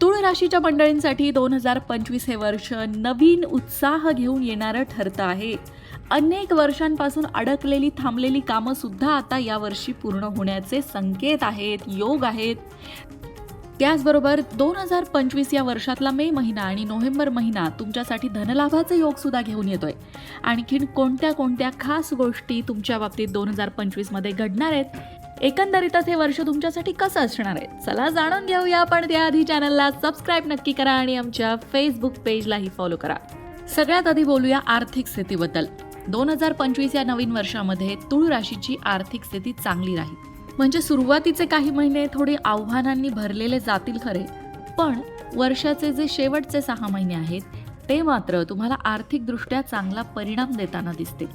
तुळ राशीच्या मंडळींसाठी दोन हजार पंचवीस हे वर्ष नवीन उत्साह घेऊन येणारं ठरतं आहे. अनेक वर्षांपासून अडकलेली थांबलेली कामं सुद्धा आता यावर्षी पूर्ण होण्याचे संकेत आहेत योग आहेत. त्याचबरोबर दोन हजार पंचवीस या वर्षातला मे महिना आणि नोव्हेंबर महिना तुमच्यासाठी धनलाभाचा योग सुद्धा घेऊन येतोय. आणखीन कोणत्या कोणत्या खास गोष्टी तुमच्या बाबतीत दोन हजार पंचवीसमध्ये घडणार आहेत एकंदरीतच हे वर्ष तुमच्यासाठी कसं असणार आहे? चला जाणून घेऊया. पण त्याआधी चॅनलला सबस्क्राईब नक्की करा आणि आमच्या फेसबुक पेजलाही फॉलो करा. सगळ्यात आधी बोलूया आर्थिक स्थितीबद्दल. दोन हजार पंचवीस या नवीन वर्षामध्ये तुळ राशीची आर्थिक स्थिती चांगली राहील. म्हणजे सुरुवातीचे काही महिने थोडे आव्हानांनी भरलेले जातील खरे. पण वर्षाचे जे शेवटचे सहा महिने आहेत ते मात्र तुम्हाला आर्थिकदृष्ट्या चांगला परिणाम देताना दिसतील.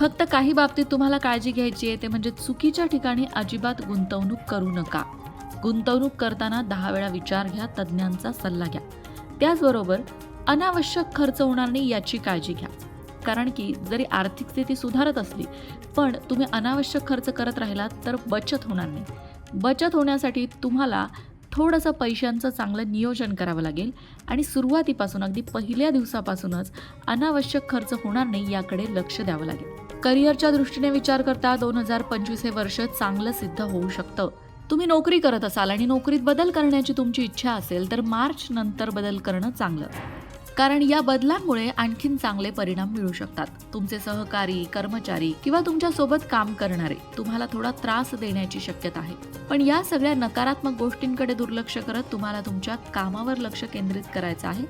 फक्त काही बाबतीत तुम्हाला काळजी घ्यायची आहे ते म्हणजे चुकीच्या ठिकाणी अजिबात गुंतवणूक करू नका. गुंतवणूक करताना दहा वेळा विचार घ्या तज्ज्ञांचा सल्ला घ्या. त्याचबरोबर अनावश्यक खर्च होणार नाही याची काळजी घ्या. कारण की जरी आर्थिक स्थिती सुधारत असली पण तुम्ही अनावश्यक खर्च करत राहिलात तर बचत होणार नाही. बचत होण्यासाठी तुम्हाला थोडंसं पैशांचं चांगलं नियोजन करावं लागेल. आणि सुरुवातीपासून अगदी पहिल्या दिवसापासूनच अनावश्यक खर्च होणार नाही याकडे लक्ष द्यावं लागेल. करिअरच्या दृष्टीने विचार करता दोन हजार पंचवीस हे वर्ष चांगलं सिद्ध होऊ शकतं. तुम्ही नोकरी करत असाल आणि नोकरीत बदल करण्याची तुमची इच्छा असेल तर मार्च नंतर बदल करणं चांगलं. कारण या बदलांमुळे आणखीन चांगले परिणाम मिळू शकतात. तुमचे सहकारी कर्मचारी किंवा तुमच्यासोबत काम करणारे तुम्हाला थोडा त्रास देण्याची शक्यता आहे. पण या सगळ्या नकारात्मक गोष्टींकडे दुर्लक्ष करत तुम्हाला तुमच्या कामावर लक्ष केंद्रित करायचं आहे.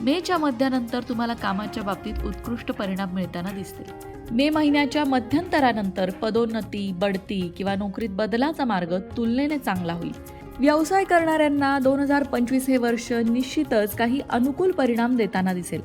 मेच्या मध्यानंतर तुम्हाला कामाच्या बाबतीत उत्कृष्ट परिणाम मिळताना दिसतील. मे महिन्याच्या मध्यंतरानंतर पदोन्नती बढती किंवा नोकरीत बदलाचा मार्ग तुलनेने चांगला होईल. व्यवसाय करणाऱ्यांना दोन हजार पंचवीस हे वर्ष निश्चितच काही अनुकूल परिणाम देताना दिसेल.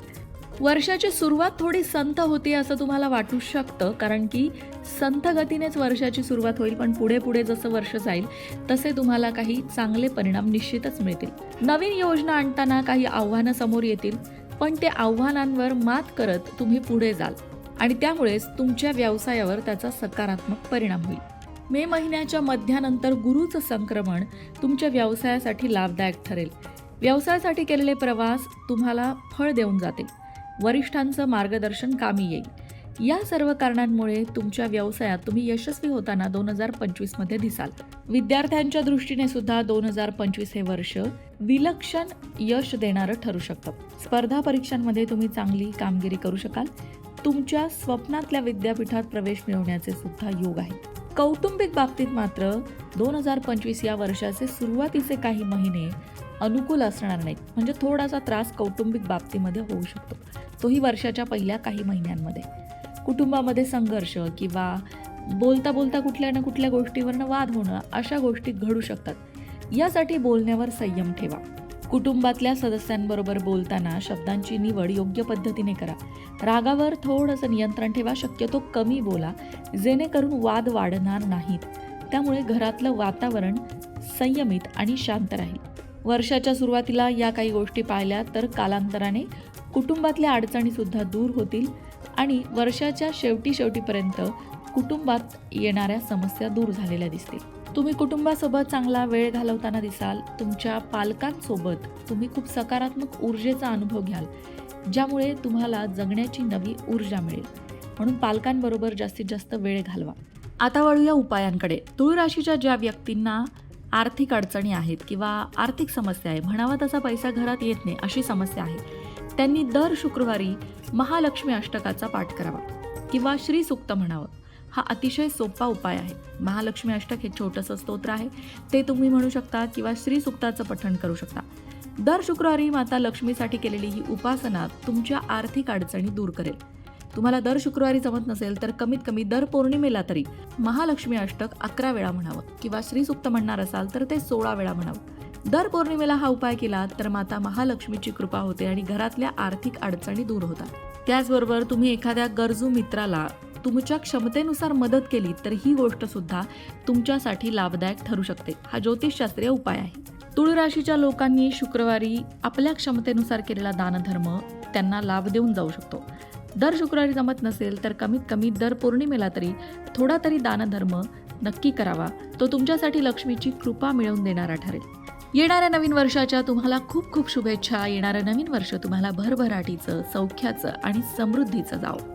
वर्षाची सुरुवात थोडी संथ होती असं तुम्हाला वाटू शकतं कारण की संथ गतीनेच वर्षाची सुरुवात होईल पण पुढे पुढे जसं वर्ष जाईल तसे तुम्हाला काही चांगले परिणाम निश्चितच मिळतील. नवीन योजना आणताना काही आव्हानं समोर येतील पण ते आव्हानांवर मात करत तुम्ही पुढे जाल आणि त्यामुळेच तुमच्या व्यवसायावर त्याचा सकारात्मक परिणाम होईल. मे महिन्याच्या मध्यानंतर गुरुचं संक्रमण तुमच्या व्यवसायासाठी लाभदायक ठरेल. व्यवसायासाठी केलेले प्रवास तुम्हाला फळ देऊन जातील. वरिष्ठांचं मार्गदर्शन कामी येईल. या सर्व कारणांमुळे तुमच्या व्यवसायात तुम्ही यशस्वी होताना दोन हजार पंचवीसमध्ये दिसाल. विद्यार्थ्यांच्या दृष्टीने सुद्धा दोन हजार पंचवीस हे वर्ष विलक्षण यश देणारं ठरू शकतं. स्पर्धा परीक्षांमध्ये तुम्ही चांगली कामगिरी करू शकाल. तुमच्या स्वप्नातल्या विद्यापीठात प्रवेश मिळवण्याचे सुद्धा योग आहेत. कौटुंबिक बाबतीत मात्र दोन हजार पंचवीस या वर्षाचे सुरुवातीचे काही महिने अनुकूल असणार नाहीत. म्हणजे थोडासा त्रास कौटुंबिक बाबतीमध्ये होऊ शकतो. तोही वर्षाच्या पहिल्या काही महिन्यांमध्ये. कुटुंबामध्ये संघर्ष किंवा बोलता बोलता कुठल्या ना कुठल्या गोष्टीवरनं वाद होणं अशा गोष्टी घडू शकतात. यासाठी बोलण्यावर संयम ठेवा. कुटुंबातल्या सदस्यांबरोबर बोलताना शब्दांची निवड योग्य पद्धतीने करा. रागावर थोडंसं नियंत्रण ठेवा शक्यतो कमी बोला जेणेकरून वाद वाढणार नाहीत. त्यामुळे घरातलं वातावरण संयमित आणि शांत राहील. वर्षाच्या सुरुवातीला या काही गोष्टी पाहिल्या तर कालांतराने कुटुंबातल्या अडचणीसुद्धा दूर होतील आणि वर्षाच्या शेवटी शेवटीपर्यंत कुटुंबात येणाऱ्या समस्या दूर झालेल्या दिसतील. तुम्ही कुटुंबासोबत चांगला वेळ घालवताना दिसाल तुमच्या पालकांसोबत तुम्ही खूप सकारात्मक ऊर्जेचा अनुभव घ्याल ज्यामुळे तुम्हाला जगण्याची नवी ऊर्जा मिळेल. म्हणून पालकांबरोबर जास्तीत जास्त वेळ घालवा. आता वळूया उपायांकडे. तुळ राशीच्या ज्या व्यक्तींना आर्थिक अडचणी आहेत किंवा आर्थिक समस्या आहे म्हणावा तसा पैसा घरात येत नाही अशी समस्या आहे त्यांनी दर शुक्रवारी महालक्ष्मी अष्टकाचा पाठ करावा किंवा श्री सुक्त म्हणावं. हा अतिशय सोपा उपाय आहे. महालक्ष्मी अष्टक हे छोटंसं स्तोत्र आहे. ते तुम्ही म्हणू शकता किंवा श्री सुक्ताचं पठण करू शकता. दर शुक्रवारी माता लक्ष्मीसाठी केलेली ही उपासना तुमच्या आर्थिक अडचणी दूर करेल. तुम्हाला दर शुक्रवारी जमत नसेल तर कमीत कमी दर पौर्णिमेला तरी महालक्ष्मी अष्टक अकरा वेळा म्हणावं किंवा श्रीसुक्त म्हणणार असाल तर ते सोळा वेळा म्हणावं. दर पौर्णिमेला हा उपाय केला तर माता महालक्ष्मीची कृपा होते आणि घरातल्या आर्थिक अडचणी दूर होतात. त्याचबरोबर तुम्ही एखाद्या गरजू मित्राला तुमच्या क्षमतेनुसार मदत केली तर ही गोष्ट सुद्धा तुमच्यासाठी लाभदायक ठरू शकते. हा ज्योतिषशास्त्रीय उपाय आहे. तुळ राशीच्या लोकांनी शुक्रवारी आपल्या क्षमतेनुसार केलेला दानधर्म त्यांना लाभ देऊन जाऊ शकतो. दर शुक्रवारी जमत नसेल तर कमीत कमी दर पौर्णिमेला तरी थोडा तरी दानधर्म नक्की करावा. तो तुमच्यासाठी लक्ष्मीची कृपा मिळवून देणारा ठरेल. येणाऱ्या नवीन वर्षाच्या तुम्हाला खूप खूप शुभेच्छा. येणारं नवीन वर्ष तुम्हाला भरभराटीचं सौख्याचं आणि समृद्धीचं जावं.